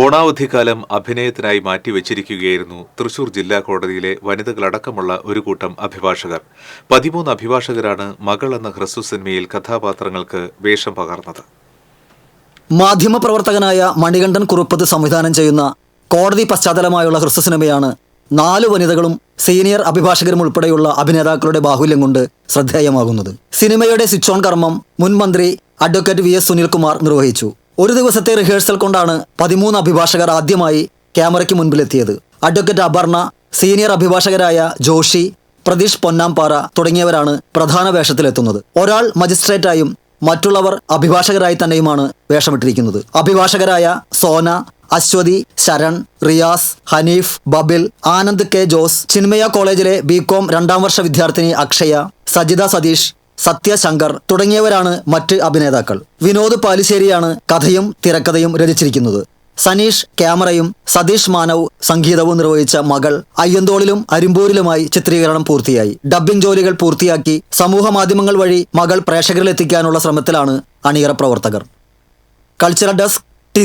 ഓണാവധിക്കാലം അഭിനയത്തിനായി മാറ്റിവെച്ചിരിക്കുകയായിരുന്നു തൃശൂർ ജില്ലാ കോടതിയിലെ വനിതകളടക്കമുള്ള ഒരു കൂട്ടം അഭിഭാഷകർ. പതിമൂന്ന് അഭിഭാഷകരാണ് മകൾ എന്ന ഹ്രസ്വ സിനിമയിൽ കഥാപാത്രങ്ങൾക്ക് വേഷം പകർന്നത്. മാധ്യമപ്രവർത്തകനായ മണികണ്ഠൻ കുറുപ്പത്ത് സംവിധാനം ചെയ്യുന്ന കോടതി പശ്ചാത്തലമായുള്ള ഹ്രസ്വ സിനിമയാണ് നാല് വനിതകളും സീനിയർ അഭിഭാഷകരും ഉൾപ്പെടെയുള്ള അഭിനേതാക്കളുടെ ബാഹുല്യം കൊണ്ട് ശ്രദ്ധേയമാകുന്നത്. സിനിമയുടെ സ്വിച്ച് ഓൺ കർമ്മം മുൻമന്ത്രി അഡ്വക്കേറ്റ് വി എസ് സുനിൽകുമാർ നിർവഹിച്ചു. ഒരു ദിവസത്തെ റിഹേഴ്സൽ കൊണ്ടാണ് പതിമൂന്ന് അഭിഭാഷകർ ആദ്യമായി ക്യാമറയ്ക്ക് മുൻപിലെത്തിയത്. അഡ്വക്കേറ്റ് അപർണ സീനിയർ അഭിഭാഷകരായ ജോഷി പ്രതീഷ് പൊന്നാംപാറ തുടങ്ങിയവരാണ് പ്രധാന വേഷത്തിലെത്തുന്നത്. ഒരാൾ മജിസ്ട്രേറ്റായും മറ്റുള്ളവർ അഭിഭാഷകരായി തന്നെയുമാണ് വേഷമിട്ടിരിക്കുന്നത്. അഭിഭാഷകരായ സോന അശ്വതി ശരൺ റിയാസ് ഹനീഫ് ബബിൽ ആനന്ദ് കെ ജോസ് ചിന്മയ കോളേജിലെ ബികോം രണ്ടാം വർഷ വിദ്യാർത്ഥിനി അക്ഷയ സജിത സതീഷ് സത്യശങ്കർ തുടങ്ങിയവരാണ് മറ്റ് അഭിനേതാക്കൾ. വിനോദ് പാലിശ്ശേരിയാണ് കഥയും തിരക്കഥയും രചിച്ചിരിക്കുന്നത്. സനീഷ് ക്യാമറയും സതീഷ് മാനവ് സംഗീതവും നിർവഹിച്ച മകൾ അയ്യന്തോളിലും അരിമ്പൂരിലുമായി ചിത്രീകരണം പൂർത്തിയായി. ഡബ്ബിംഗ് ജോലികൾ പൂർത്തിയാക്കി സമൂഹ മാധ്യമങ്ങൾ വഴി മകൾ പ്രേക്ഷകരിലെത്തിക്കാനുള്ള ശ്രമത്തിലാണ് അണിയറ പ്രവർത്തകർ. Cultural desk T